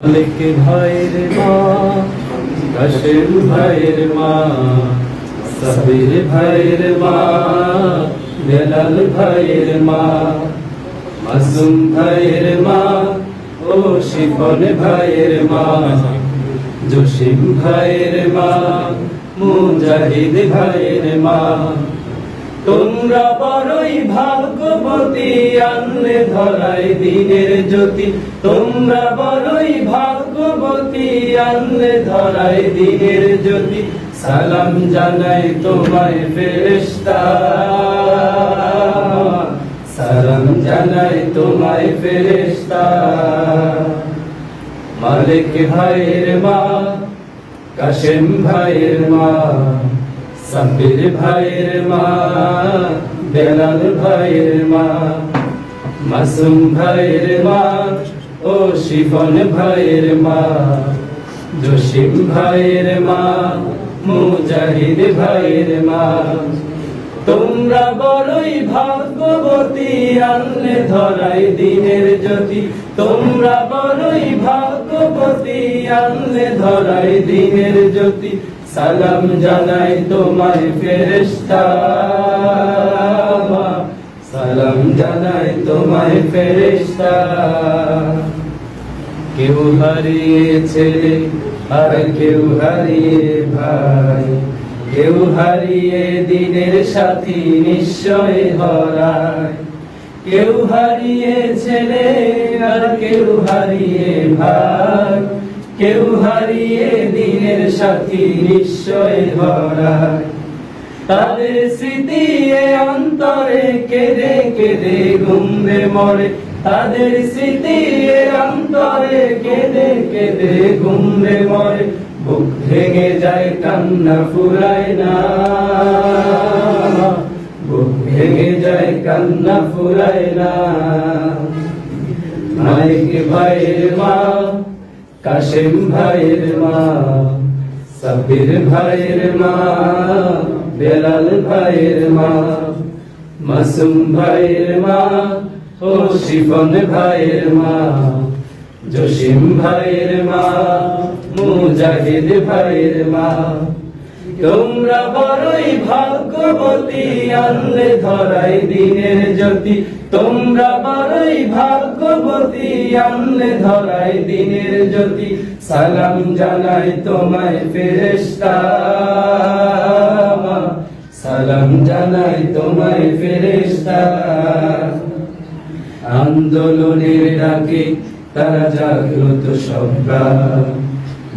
মালিক ভাইয়ের মা কাশেম ভাইয়ের মা, সাবির ভাইয়ের মা, বেলাল ভাইয়ের মা, মাসুম ভাইয়ের মা ও শিফন ভাইয়ের মা, জসিম ভাইয়ের মা, মুজাহিদ ভাইয়ের মা। তোমরা বড়ই ভাগ্যবতী, আনলে ধরাই দিনের জ্যোতি। তোমরা বড়ই ভাগ্যবতী, আনলে ধরাই দিনের জ্যোতি। সালাম জানাই তোমায় ফেরেশতা। সালাম জানাই তোমায় ফেরেশতা। মালিক ভাইয়ের মা, কাশেম ভাইয়ের মা। সাব্বির ভাইয়ের মা, বেলাল ভাইয়ের মা, মাসুম ভাইয়ের মা ও শিফন ভাইয়ের মা, জসিম ভাইয়ের মা, মুজাহিদ ভাইয়ের মা। তোমরা বড়ই ভাগ্যবতী আনলে ধরাই দিনের জ্যোতি। তোমরা বড়ই ভাগ্যবতী আনলে ধরাই দিনের জ্যোতি। সালাম জানাই তোমায় ফেরেশতা। সালাম জানাই তোমায় ফেরেশতা। কেউ হারিয়েছে আর কেউ হারিয়ে ভাই। কেউ হারিয়ে দিনের সাথী নিশ্চয় হরায় কেউ হারিয়ে ছেলে আর কেউ হারিয়ে ভাই। কেউ হারিয়ে দিনের সাথী নিশ্চয় হরায় তাদের স্মৃতি অন্তরে কেঁদে কেঁদে ঘুমবে মরে। তাদের স্মৃতি অন্তরে কেঁদে কেঁদে ঘুমবে মরে। বুক ভেঙে যায়, কান্না ফুরায় না। বুক ভেঙে যায়, কান্না ফুরায় না। মালিক ভাইয়ের মা কাশেম ভাইয়ের মা সাবির ভাইয়ের মা, বেলাল ভাইয়ের মা, মাসুম ভাইয়ের মা ও শিফন ভাইয়ের মা, জসিম ভাইয়ের মা, মুজাহিদ ভাইয়ের মা। তোমরা বড়ই ভাগ্যবতী, আনলে ধরাই দিনের জ্যোতি। তোমরা বড়ই ভাগ্যবতী, আনলে ধরাই দিনের জ্যোতি। সালাম জানাই তোমায় ফেরেশতা। সালাম জানাই তোমায় ফেরেশতা। আন্দোলনের ডাকে তারা জাগ্রত সভ্যা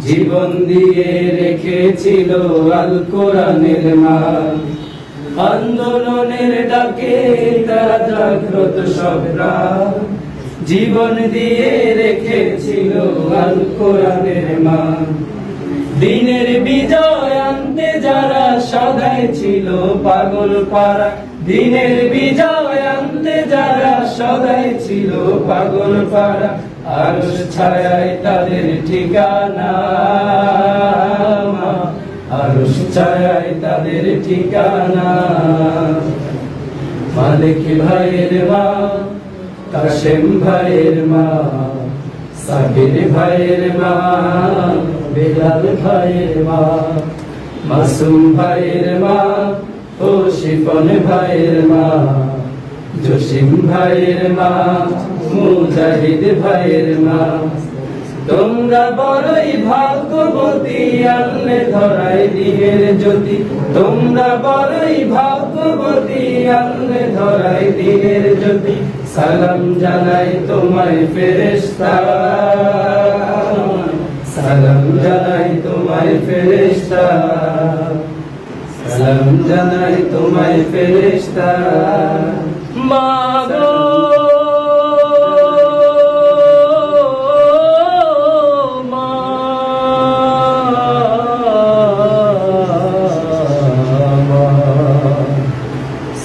জীবন দিয়ে রেখেছিল আল কোরআনের মা আন্দোলনের ডাকে তারা জাগ্রত সভ্যা জীবন দিয়ে রেখেছিল আল কোরআনের মা দিনের বিজয় আনতে যারা সদাই ছিল পাগল পাড়া। দিনের বিজয় আনতে যারা সদাই ছিল পাগল পাড়া। আর ছায় তাদের ঠিকানা আর ছায় তাদের ঠিকানা। মালিক ভাইয়ের মা, কাশেম ভাইয়ের মা সাবির ভাইয়ের মা, বেলাল ভাইয়ের মা, মাসুম ভাইয়ের মা ও শিফন ভাইয়ের মা, জসিম ভাইয়ের মা। মুজাহিদ ভাইয়ের মা তোমরা বড়ই ভাগ্যবতী আনলে ধরাই দিনের জ্যোতি। তোমরা বড়ই ভাগ্যবতী আনলে ধরাই দিনের জ্যোতি। সালাম জানাই তোমায় ফেরেশতা। সালাম জানাই তোমায় ফেরেশতা। সালাম জানাই তোমায় ফেরেশতা মা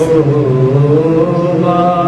Oh, my.